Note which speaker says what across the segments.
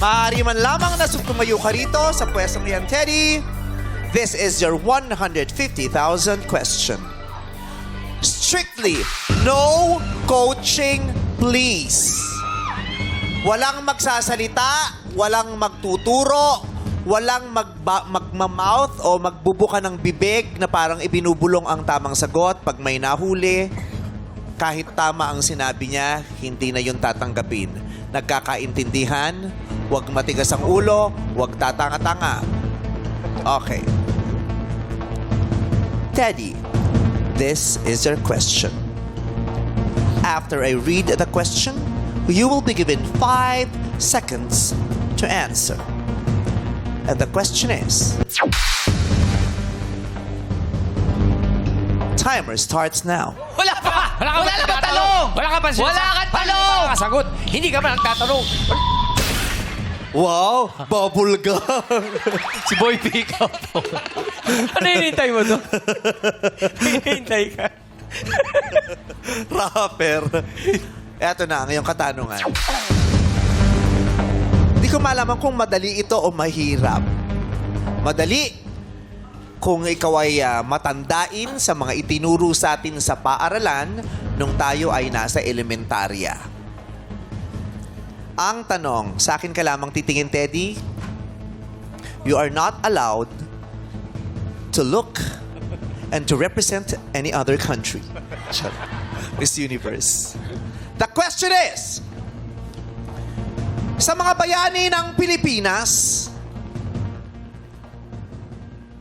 Speaker 1: Maaari man lamang na tumayo ka rito sa pwestong yan, Teddy. This is your 150,000 question. Strictly, no coaching, please. Walang magsasalita, walang magtuturo, walang magba- magmamouth o magbubuka ng bibig na parang ibinubulong ang tamang sagot pag may nahuli. Kahit tama ang sinabi niya, hindi na yun tatanggapin. Nagkakaintindihan, huwag matigas ang ulo, huwag tatanga-tanga. Okay. Teddy, this is your question. After I read the question, you will be given five seconds to answer. And the question is Timer starts now.
Speaker 2: Wala pa!
Speaker 3: Wala ka
Speaker 2: Wala
Speaker 3: pa
Speaker 2: ka tanong!
Speaker 3: Wala ka pa
Speaker 2: Wala kang tanong!
Speaker 3: Sagot. Hindi ka pa nagtatanong.
Speaker 1: Wow! Bubble gum!
Speaker 3: Si Boy Pico po. ano hinihintay mo doon? hinihintay ka.
Speaker 1: Rapper. Eto na ang iyong katanungan. Hindi ko malaman kung madali ito o mahirap. Madali kung ikaw ay ah, matandain sa mga itinuro sa atin sa paaralan nung tayo ay nasa elementarya. Ang tanong, sa akin ka lamang titingin, Teddy. You are not allowed to look and to represent any other country. Miss Universe. The question is, sa mga bayani ng Pilipinas,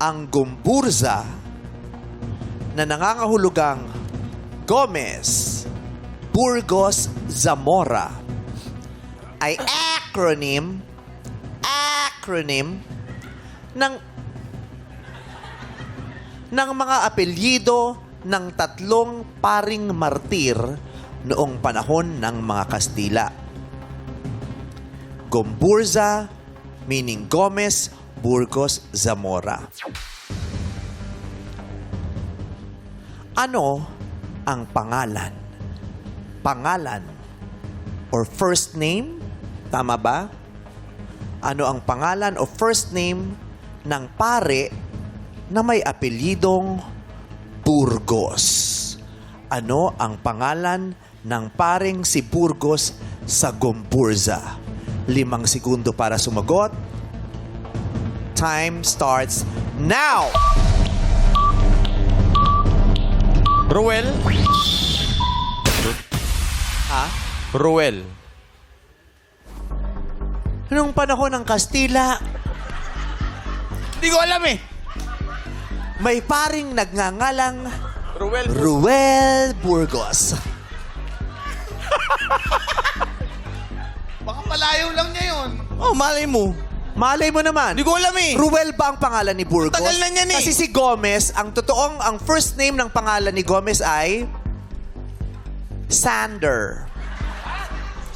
Speaker 1: ang Gumburza na nangangahulugang Gomez, Burgos, Zamora ay acronym acronym ng ng mga apelyido ng tatlong paring martir noong panahon ng mga Kastila. Gomburza, meaning Gomez, Burgos, Zamora. Ano ang pangalan? Pangalan or first name? Tama ba? Ano ang pangalan o first name ng pare na may apelyidong Burgos? Ano ang pangalan ng paring si Burgos sa Gomburza? Limang segundo para sumagot. Time starts now!
Speaker 3: Ruel?
Speaker 1: Ha?
Speaker 3: Ruel.
Speaker 1: Noong panahon ng Kastila,
Speaker 3: Hindi ko alam eh.
Speaker 1: may paring nagngangalang
Speaker 3: Ruel.
Speaker 1: Ruel Burgos.
Speaker 2: Baka malayo lang niya yun.
Speaker 3: Oh, malay mo.
Speaker 1: Malay mo naman.
Speaker 3: Hindi ko alam eh.
Speaker 1: Ruel ba ang pangalan ni Burgos?
Speaker 3: Tagal na niyan eh.
Speaker 1: Kasi si Gomez, ang totoong, ang first name ng pangalan ni Gomez ay Sander.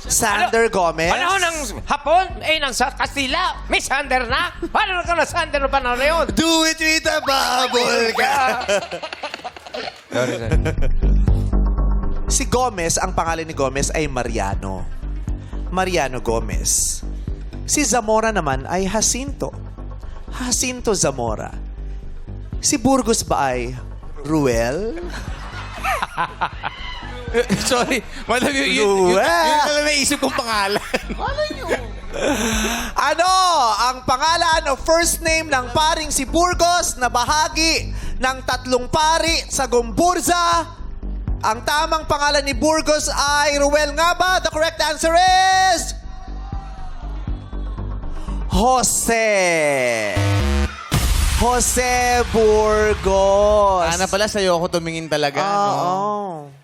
Speaker 1: Sander Gomez.
Speaker 3: Panahon ng Hapon, eh, ng sa Kastila, may sander na. Paano na ka na sander na panahon na yun?
Speaker 1: Do it with a bubble gum.
Speaker 3: Sorry, sorry.
Speaker 1: Si Gomez, ang pangalan ni Gomez ay Mariano. Mariano Gomez. Si Zamora naman ay Jacinto. Jacinto Zamora. Si Burgos ba ay Ruel?
Speaker 3: sorry. Madam, yun, yun, yun, yun lang naisip kong pangalan.
Speaker 1: Ano ang pangalan o first name ng paring si Burgos na bahagi ng tatlong pari sa Gomburza? Ang tamang pangalan ni Burgos ay Ruel nga ba? The correct answer is... Jose. Jose Burgos.
Speaker 3: Sana pala sa'yo ako tumingin talaga.
Speaker 1: Oo.
Speaker 3: no?